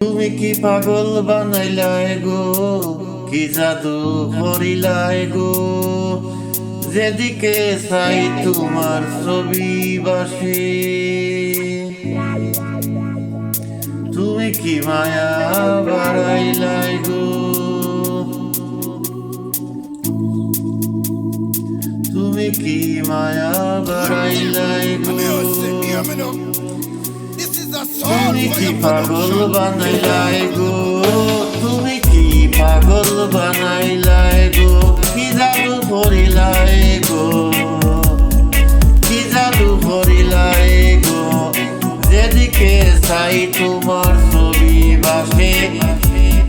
তুমি কি পাগল বানাইলাই গো? কি জাদু করিলাই গো? যেদিকে চাই তোমার ছবি বাসে তুমি কি মায়া বাড়াইলাই গো? তুমি কি মায়া বাড়াইলাই গো? তুমি কি পাগল. বানাইলাই গো? তুমি কি পাগল বানাইলাই গো? কি জাদু করিলাই গো? কি জাদু করিলাই গো? যেদিকে চাই তোমার ছবি বাসে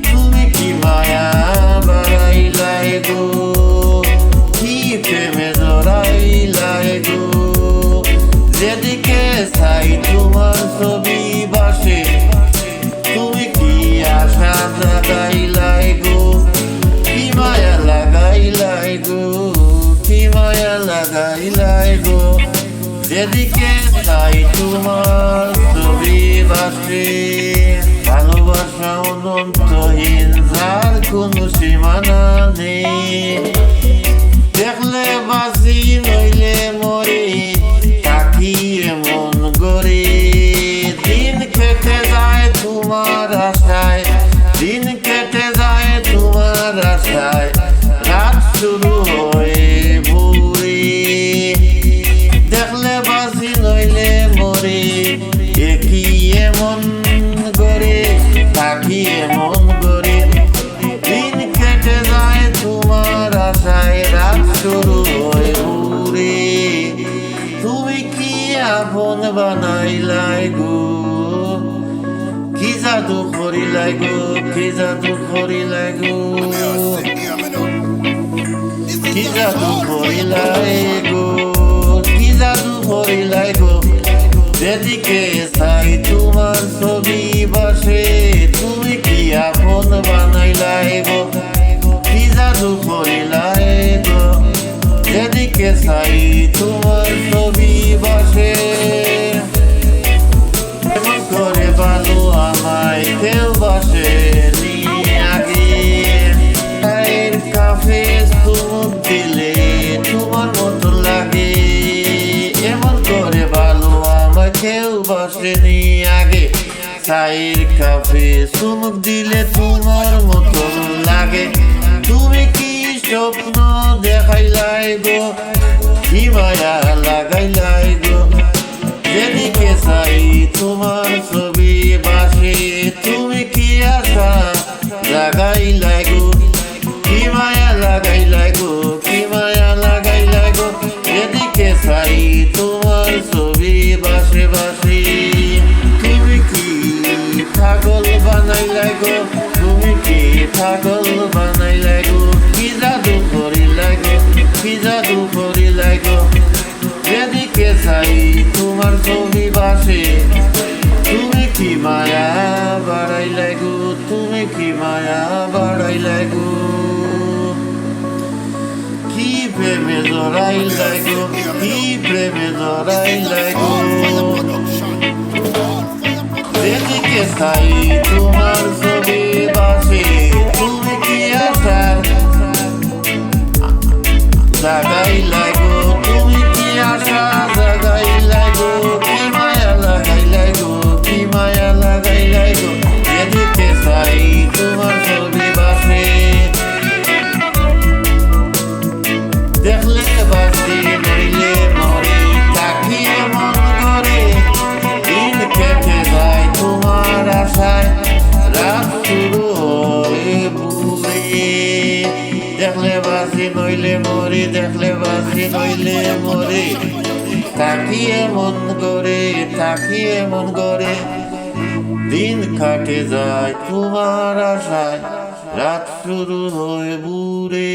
তুমি কি মায়া বাড়াইলাই গো? কি প্রেমে জড়াইলাই গো যেদিকে চাই তোমার ছবি বাসে। তুমি কি আশা লাগাইলাই গো? কি মায়া লাগাইলাই গো? কি মায়া লাগাইলাই গো? যেদিকে চাই তোমার ছবি বাসে। ভালোবাসা অনন্তহীন, যার কোনো সীমানা নেই। তাকিয়ে মন গড়ে দিন কেটে যায় তোমার আশায় রাত শুরু হয়ে উড়ে। তুমি কি আপন বানাইলাই গো? কি জাদু করিলাই গো? কি জাদু করিলাই গো? কি জাদু করিলাই গো? কি জাদু করিলাই গো? যেদিকে চাই তোমার ছবি বসে, তুমি কি আপন বানাইলাই গো? কি জাদু করিলাই যেদিকে চাই তোমার ছবি বাসে। চায়ের কাফে চুমুক দিলে তোমার মতো লাগে। তুমি কি স্বপ্ন দেখাইলাই গো? কি মায়া লাগাইলাই গো? যেদিকে চাই তোমার ছবি বাসে, তুমি কি আশা লাগাই লাগো কি মায়া লাগাই লাগো কি মায়া লাগাই লাগো যেদিকে চাই তোমার ছবি বাসে বাসে। পাগল বানাই লাগো তুমি কি পাগল বানাই লাগো কি জাদু করি লাগো কি জাদু করি লাগো যেদিকে চাই তোমার ছবি বাসে, তুমি কি মায়া বাড়াই লাগো তুমি কি মায়া বাড়াই লাগো কি প্রেমে জড়াই লাগো কি প্রেমে জড়াই লাগো Desde que saí do marzão বাসি মরি দেখলে বাসি নইলে মরি তাকিয়ে মন করে, তাকিয়ে মন করে। দিন কাটে যায় তোমার আশায়, রাত শুরু হয়ে বুড়ে।